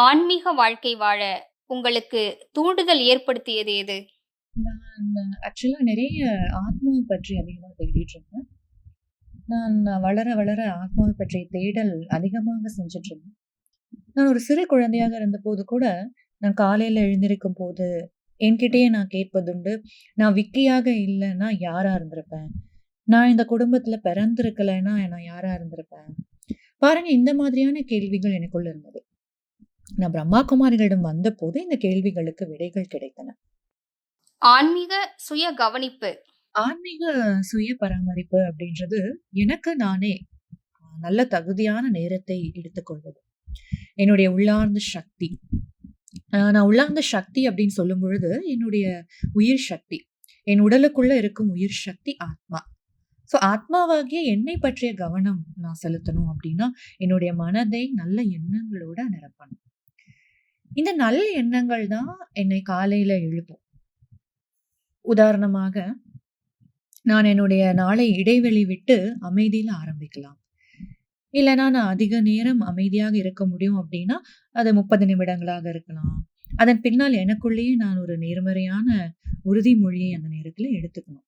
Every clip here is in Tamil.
ஆன்மீக வாழ்க்கை வாழ உங்களுக்கு தூண்டுதல் ஏற்படுத்தியது எது? நான் ஆக்சுவலாக நிறைய ஆத்மாவை பற்றி அதிகமாக தேடிட்டு இருந்தேன். நான் வளர, வளர ஆத்மாவை பற்றிய தேடல் அதிகமாக செஞ்சுட்டு இருந்தேன். நான் ஒரு சிறு குழந்தையாக இருந்தபோது கூட, நான் காலையில் எழுந்திருக்கும் போது என்கிட்டயே நான் கேட்பதுண்டு, "நான் விக்கியாக இல்லைன்னா யாராக இருந்திருப்பேன்? நான் இந்த குடும்பத்தில் பிறந்திருக்கலைன்னா நான் யாராக இருந்திருப்பேன்?" பாருங்க இந்த மாதிரியான கேள்விகள் எனக்குள்ள இருந்தது. நான் பிரம்மா குமாரிகளிடம் வந்தபோது இந்த கேள்விகளுக்கு விடைகள் கிடைத்தன. ஆன்மீக சுய கவனிப்பு. ஆன்மீக சுய பராமரிப்பு அப்படின்றது, எனக்கு நானே நல்ல தகுதியான நேரத்தை எடுத்துக்கொள்வது. என்னுடைய உள்ளார்ந்த சக்தி. நான் உள்ளார்ந்த சக்தி அப்படின்னு சொல்லும்பொழுது, என்னுடைய உயிர் சக்தி. என் உடலுக்குள்ள இருக்கும் உயிர் சக்தி ஆத்மா. ஸோ ஆத்மாவாகிய என்னை பற்றிய கவனம் நான் செலுத்தணும் அப்படின்னா, என்னுடைய மனதை நல்ல எண்ணங்களோட நிரப்பணும். இந்த நல்ல எண்ணங்கள் தான் என்னை காலையில எழுப்பும். உதாரணமாக, நான் என்னுடைய நாளை இடைவெளி விட்டு அமைதியில ஆரம்பிக்கலாம். இல்லன்னா நான் அதிக நேரம் அமைதியாக இருக்க முடியும் அப்படின்னா, அது 30 நிமிடங்களாக இருக்கலாம். அதன் பின்னால் எனக்குள்ளேயே நான் ஒரு நேர்மறையான உறுதிமொழியை அந்த நேரத்தில் எடுத்துக்கணும்.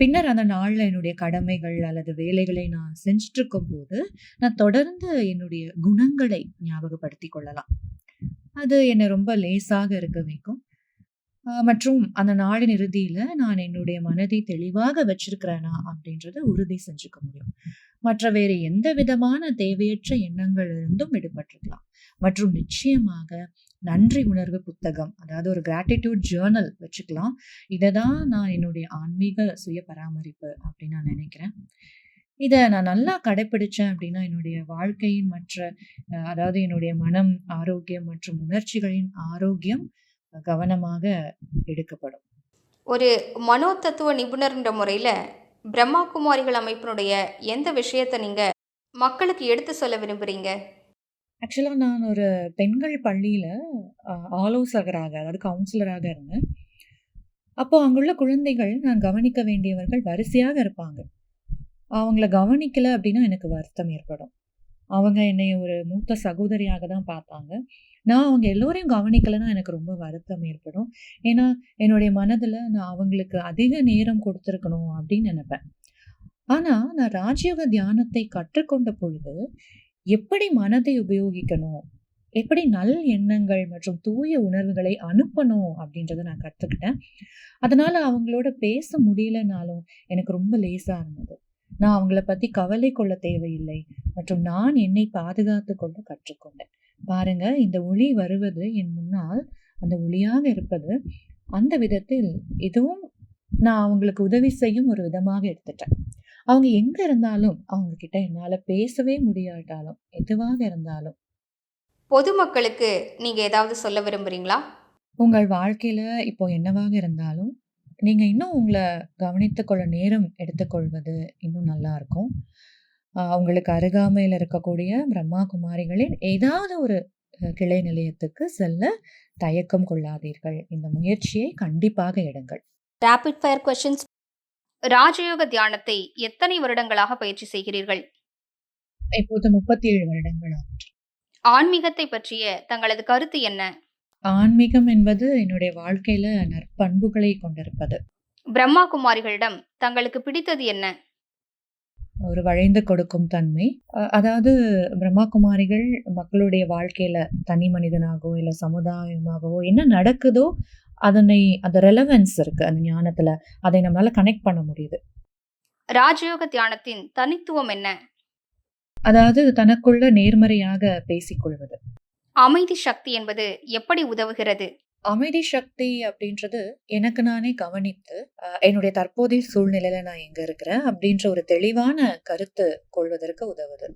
பின்னர் அந்த நாள்ல என்னுடைய கடமைகள் அல்லது வேலைகளை நான் செஞ்சுட்டுருக்கும்போது, நான் தொடர்ந்து என்னுடைய குணங்களை ஞாபகப்படுத்திக் கொள்ளலாம். அது என்னை ரொம்ப லேசாக இருக்க வைக்கும். மற்றும் அந்த நாளின் இறுதியில் நான் என்னுடைய மனதை தெளிவாக வச்சிருக்கிறேனா அப்படின்றத உறுதி செஞ்சுக்க முடியும். மற்ற வேறு எந்த விதமான தேவையற்ற எண்ணங்கள் இருந்தும் விடுபட்டுருக்கலாம். மற்றும் நிச்சயமாக நன்றி உணர்வு புத்தகம், அதாவது ஒரு கிராட்டிடியூட் ஜேர்னல் வச்சுக்கலாம். இதை தான் நான் என்னுடைய ஆன்மீக சுய பராமரிப்பு அப்படின்னு நான் நினைக்கிறேன். இத நான் நல்லா கடைப்பிடிச்சேன் அப்படின்னா, என்னுடைய வாழ்க்கையின் மற்ற அதாவது என்னுடைய மனம் ஆரோக்கியம் மற்றும் உணர்ச்சிகளின் ஆரோக்கியம் கவனமாக எடுக்கப்படும். ஒரு மனோதத்துவ நிபுணர்ன்ற முறையில, பிரம்மா குமாரிகள் அமைப்பினுடைய எந்த விஷயத்த நீங்க மக்களுக்கு எடுத்து சொல்ல விரும்புறீங்க? ஆக்சுவலா நான் ஒரு பெண்கள் பள்ளியில ஆலோசகராக, அதாவது கவுன்சிலராக இருந்தேன். அப்போ அங்குள்ள குழந்தைகள் நான் கவனிக்க வேண்டியவர்கள் வரிசையாக இருப்பாங்க. அவங்கள கவனிக்கலை அப்படின்னா எனக்கு வருத்தம் ஏற்படும். அவங்க என்னை ஒரு மூத்த சகோதரியாக தான் பார்த்தாங்க. நான் அவங்க எல்லோரையும் கவனிக்கலைன்னா எனக்கு ரொம்ப வருத்தம் ஏற்படும். ஏன்னா, என்னுடைய மனதில் நான் அவங்களுக்கு அதிக நேரம் கொடுத்துருக்கணும் அப்படின்னு நினைப்பேன் ஆனால் நான் ராஜயோக தியானத்தை கற்றுக்கொண்ட பொழுது, எப்படி மனதை உபயோகிக்கணும்? எப்படி நல் எண்ணங்கள் மற்றும் தூய உணர்வுகளை அனுப்பணும் அப்படின்றத நான் கற்றுக்கிட்டேன் அதனால் அவங்களோட பேச முடியலனாலும் எனக்கு ரொம்ப லேசாக இருந்தது. நான் அவங்கள பத்தி கவலை கொள்ள தேவையில்லை மற்றும் நான் என்னை பாதுகாத்துக் கொள்ள கற்றுக்கொண்டேன். பாருங்க இந்த ஒளி வருவது என் முன்னால், அந்த ஒளியாக இருப்பது, அந்த விதத்தில் இதுவும் நான் அவங்களுக்கு உதவி செய்யும் ஒரு விதமாக எடுத்துட்டேன். அவங்க எங்க இருந்தாலும், அவங்க கிட்ட என்னால பேசவே முடியாட்டாலும், எதுவாக இருந்தாலும் பொதுமக்களுக்கு நீங்க ஏதாவது சொல்ல விரும்புறீங்களா? உங்கள் வாழ்க்கையில இப்போ என்னவாக இருந்தாலும், நீங்க இன்னும் உங்கள கவனித்துக் கொள்ள நேரம் எடுத்துக்கொள்வது இன்னும் நல்லா இருக்கும். அ உங்களுக்கு அருகாமையில இருக்கக்கூடிய பிரம்மா குமாரிகளின் ஏதாவது ஒரு கிளை நிலையத்துக்கு செல்ல தயக்கம் கொள்ளாதீர்கள். இந்த முயற்சியை கண்டிப்பாக எடுங்கள். Rapid fire questions. ராஜயோக தியானத்தை எத்தனை வருடங்களாக பயிற்சி செய்கிறீர்கள்? இப்போது 37 வருடங்கள் ஆகின்றன. ஆன்மீகத்தை பற்றிய தங்களது கருத்து என்ன? ஆன்மீகம் என்பது என்னுடைய வாழ்க்கையில நற்பண்புகளை கொண்டிருப்பது. பிரம்மா குமாரிகளிடம் தங்களுக்கு பிடித்தது என்ன? ஒரு வளைந்து கொடுக்கும் தன்மை. அதாவது பிரம்மா குமாரிகள் மக்களுடைய வாழ்க்கையில தனி மனிதனாகவோ, இல்ல சமுதாயமாகவோ என்ன நடக்குதோ, அதனை அந்த ரெலவன்ஸ் இருக்கு அந்த ஞானத்துல. அதை நம்மளால கனெக்ட் பண்ண முடியுது. ராஜயோக தியானத்தின் தனித்துவம் என்ன? அதாவது தனக்குள்ள நேர்மறையாக பேசிக்கொள்வது. அமைதி சக்தி என்பது எப்படி உதவுகிறது? அமைதி சக்தி அப்படின்றது எனக்கு நானே கவனித்து, என்னுடைய தற்போதைய சூழ்நிலையில நான் எங்க இருக்கிறேன் அப்படின்ற ஒரு தெளிவான கருத்து கொள்வதற்கு உதவுது.